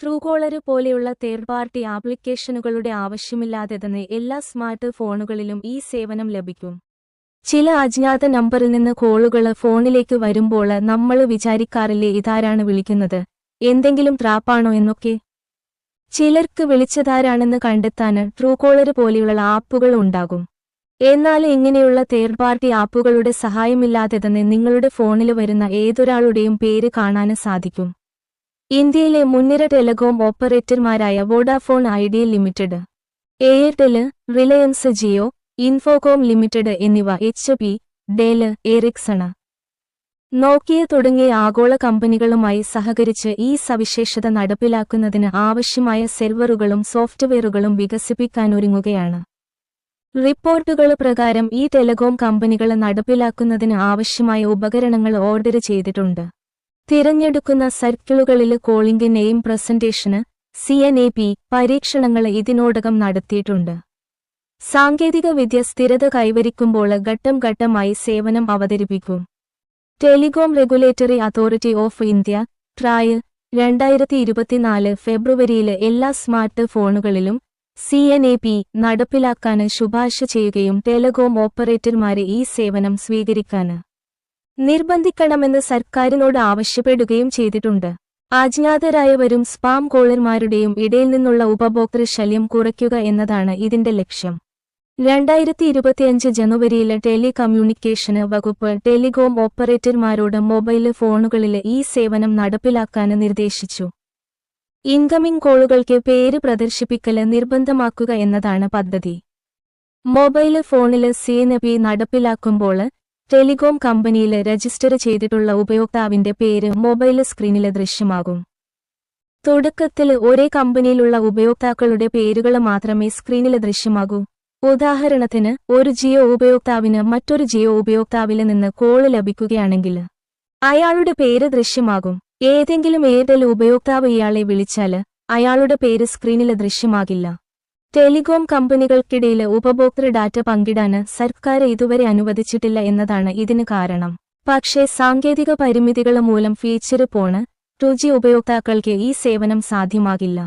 Truecaller പോലെയുള്ള third party ആപ്ലിക്കേഷനുകളുടെ ആവശ്യമില്ലാതെ തന്നെ എല്ലാ സ്മാർട്ട് ഫോണുകളിലും ഈ സേവനം ലഭിക്കും. ചില അജ്ഞാത നമ്പറിൽ നിന്ന് കോളുകൾ ഫോണിലേക്ക് വരുമ്പോൾ നമ്മൾ വിചാരിക്കാറില്ലേ ഇതാരാണ് വിളിക്കുന്നത്? എന്തെങ്കിലും ട്രാപ്പാണോ എന്നൊക്കെ? ചിലർക്ക് വിളിച്ചതാരാണെന്ന് കണ്ടെത്താൻ ട്രൂകോളര് പോലെയുള്ള ആപ്പുകൾ ഉണ്ടാകും. എന്നാൽ ഇങ്ങനെയുള്ള തേർഡ് പാർട്ടി ആപ്പുകളുടെ സഹായമില്ലാതെ തന്നെ നിങ്ങളുടെ ഫോണിൽ വരുന്ന ഏതൊരാളുടെയും പേര് കാണാൻ സാധിക്കും. ഇന്ത്യയിലെ മുൻനിര telecom ഓപ്പറേറ്റർമാരായ Vodafone Idea limited Airtel Reliance Jio Infocomm limited എന്നിവ H P Dell Ericsson Nokia തുടങ്ങിയ ആഗോള കമ്പനികളുമായി സഹകരിച്ച് ഈ സവിശേഷത നടപ്പിലാക്കുന്നതിന് ആവശ്യമായ സെർവറുകളും സോഫ്റ്റ്വെയറുകളും വികസിപ്പിക്കാനൊരുങ്ങുകയാണ് റിപ്പോർട്ടുകൾ പ്രകാരം ഈ ടെലകോം കമ്പനികൾ നടപ്പിലാക്കുന്നതിന് ആവശ്യമായ ഉപകരണങ്ങൾ ഓർഡർ ചെയ്തിട്ടുണ്ട്. തിരഞ്ഞെടുക്കുന്ന സർക്കിളുകളിൽ calling name presentation C N A P പരീക്ഷണങ്ങൾ ഇതിനോടകം നടത്തിയിട്ടുണ്ട്. സാങ്കേതികവിദ്യ സ്ഥിരത കൈവരിക്കുമ്പോൾ ഘട്ടം ഘട്ടമായി സേവനം അവതരിപ്പിക്കും. Telecom regulatory authority of India TRAI രണ്ടായിരത്തി ഇരുപത്തിനാല് ഫെബ്രുവരിയിൽ എല്ലാ സ്മാർട്ട് ഫോണുകളിലും സി എൻ എ പി നടപ്പിലാക്കാൻ ശുപാർശ ചെയ്യുകയും ടെലികോം ഓപ്പറേറ്റർമാരെ ഈ സേവനം സ്വീകരിക്കാൻ നിർബന്ധിക്കണമെന്ന് സർക്കാരിനോട് ആവശ്യപ്പെടുകയും ചെയ്തിട്ടുണ്ട്. അജ്ഞാതരായവരും സ്പാം കോളർമാരുടെയും ഇടയിൽ നിന്നുള്ള ഉപഭോക്തൃ ശല്യം കുറയ്ക്കുക എന്നതാണ് ഇതിന്റെ ലക്ഷ്യം. രണ്ടായിരത്തി ഇരുപത്തിയഞ്ച് ജനുവരിയിൽ ടെലികമ്മ്യൂണിക്കേഷന് വകുപ്പ് ടെലികോം ഓപ്പറേറ്റർമാരോട് മൊബൈൽ ഫോണുകളിലെ ഈ സേവനം നടപ്പിലാക്കാൻ നിർദ്ദേശിച്ചു. ഇൻകമിംഗ് കോളുകൾക്ക് പേര് പ്രദർശിപ്പിക്കൽ നിർബന്ധമാക്കുക എന്നതാണ് പദ്ധതി. മൊബൈൽ ഫോണിൽ സി നടപ്പിലാക്കുമ്പോൾ ടെലികോം കമ്പനിയിൽ രജിസ്റ്റർ ചെയ്തിട്ടുള്ള ഉപയോക്താവിന്റെ പേര് മൊബൈൽ സ്ക്രീനിൽ ദൃശ്യമാകും. തുടക്കത്തിൽ ഒരേ കമ്പനിയിലുള്ള ഉപയോക്താക്കളുടെ പേരുകൾ മാത്രമേ സ്ക്രീനിൽ ദൃശ്യമാകൂ. ഉദാഹരണത്തിന് ഒരു ജിയോ ഉപയോക്താവിന് മറ്റൊരു ജിയോ ഉപയോക്താവിൽ നിന്ന് കോൾ ലഭിക്കുകയാണെങ്കിൽ അയാളുടെ പേര് ദൃശ്യമാകും. ഏതെങ്കിലും എയർടെൽ ഉപയോക്താവ് ഇയാളെ വിളിച്ചാൽ അയാളുടെ പേര് സ്ക്രീനിൽ ദൃശ്യമാകില്ല. ടെലികോം കമ്പനികൾക്കിടയിലെ ഉപഭോക്തൃ ഡാറ്റ പങ്കിടാന് സർക്കാർ ഇതുവരെ അനുവദിച്ചിട്ടില്ല എന്നതാണ് ഇതിന് കാരണം. പക്ഷേ സാങ്കേതിക പരിമിതികൾ മൂലം ഫീച്ചർ പോണ് ടു ഉപയോക്താക്കൾക്ക് ഈ സേവനം സാധ്യമാകില്ല.